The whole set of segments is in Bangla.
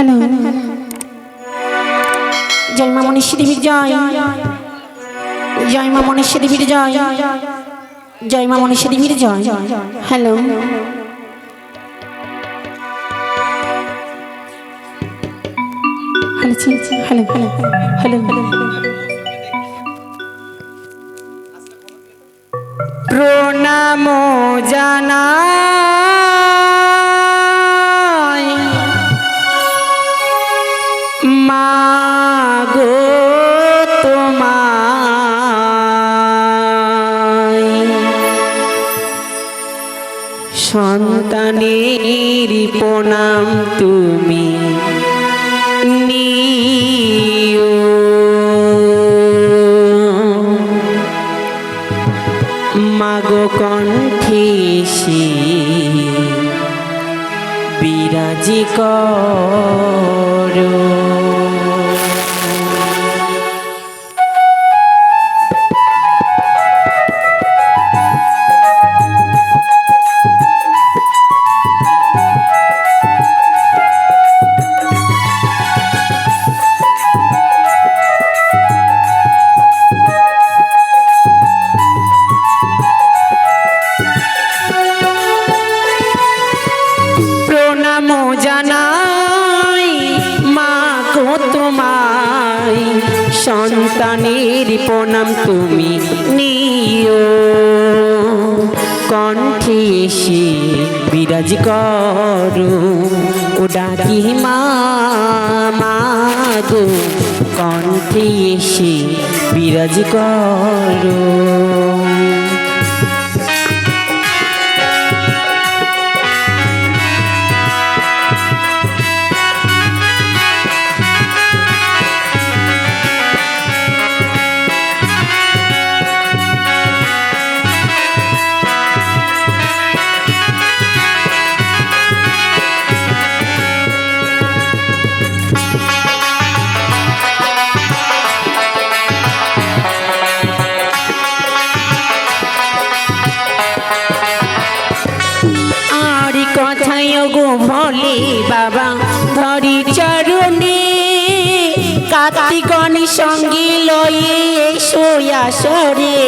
হ্যালো। জয় মা মনীষী দেবীর জয়। জয় মা মনীষী দেবীর জয়। জয় মা মনীষী দেবীর জয়। Hello. Hello hello hello hello প্রণাম জানাই সন্তানের প্রণাম তুমি নিও। মাগো কণ্ঠেশি বিরাজি করো। প্রণাম তুমি নিও। কণ্ঠে এসে বিরাজ করো। ও ডাকি মা গো। কণ্ঠে এসে বিরাজ করো। বাবা ধরি চরণে। সঙ্গে লয়ে এসো আসরে।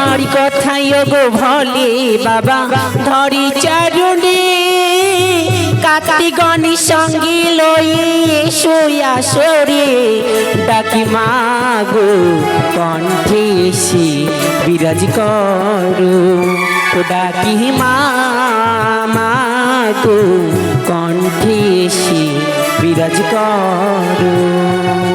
আর কথায় গো ভোলে বাবা ধরি চরণে। কার্তিকনি সঙ্গে লইয়ে শুয়া সরে। ডাকি, মাগো কণ্ঠে এসে বিরাজ করো। ডাকি, মা, মাগো কণ্ঠে বিরাজ করো।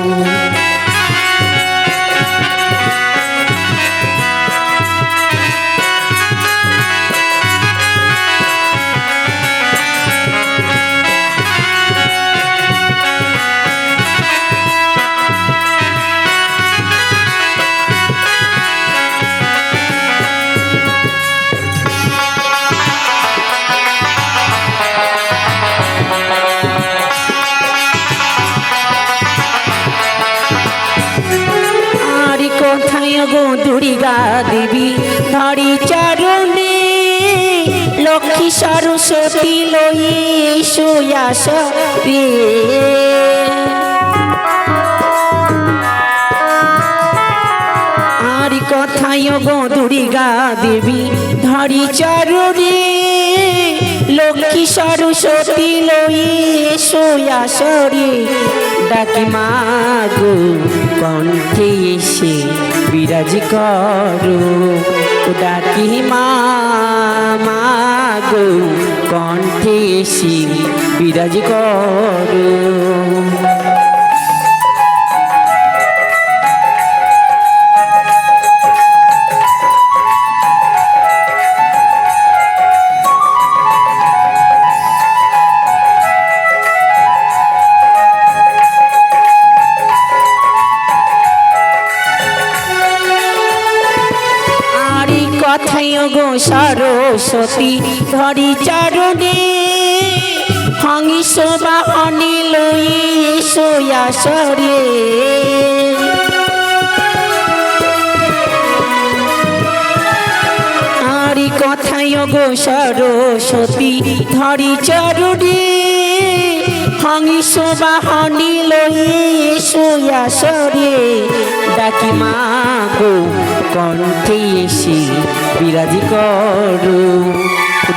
লই সোয়াস রে আর কোথায় গো দুর্গা দেবী ধরি চরণে লক্ষ্মী সরস্বতী লই সোয়াস রে ডাকি মাগো কণ্ঠে এসে বিরাজ করো ডাকি মাগো কণ্ঠে এসে বিরাজ করো। সরস্বতী ধরি চরণে। হংস বাহনে সরে সোয়াসরে কথায় গো সরস্বতী ধরি চরুণী। হংস বাহনি লইয়ে এসো সরে। ডাকি মা গো, কণ্ঠে এসে বিরাজি করু।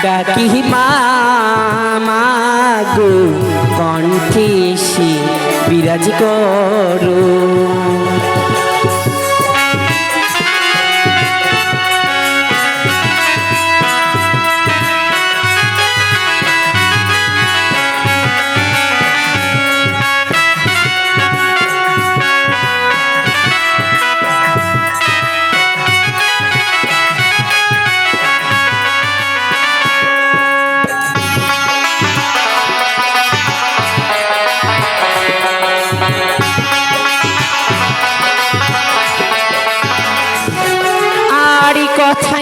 ডাকি মা কণ্ঠে এসে বিরাজি করো।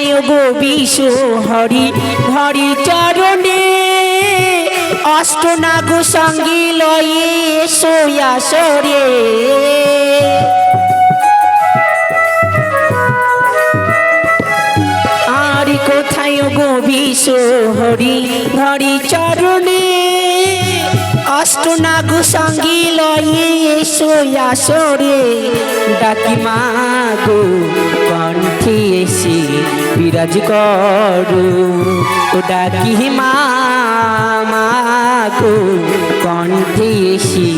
কথায় গো বিষ হরি হরি চরণে। অষ্টনাগ সঙ্গী লয়ে সোয়া সরে আর কোথায় গো বিষ হরি হরি চরণে? অষ্টনাগ সঙ্গী লয়ে এসো আসরে ডাকি মা গো কণ্ঠে এসে বিরাজ করো। ও ডাকি মা মা গো কণ্ঠে এসে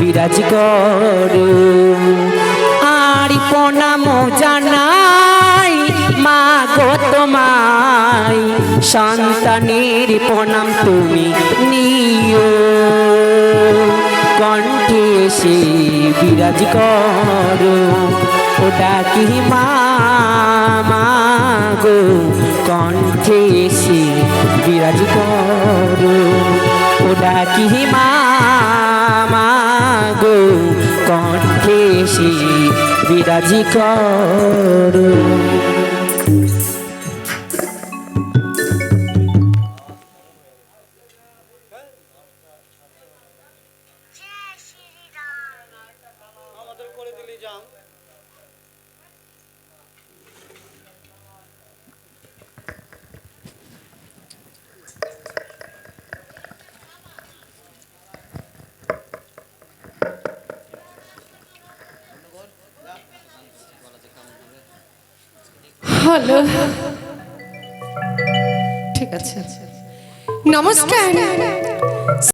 বিরাজ করো। আর প্রণাম জানাই মা গো তোমায়। সন্তানের প্রণাম তুমি নিও। কণ্ঠে এসে বিরাজ করো। ও ডাকি মা গো? কণ্ঠে এসে বিরাজ করো। ও ডাকি মা গো? কণ্ঠে এসে বিরাজ করো। হ্যালো ঠিক আছে। নমস্কার।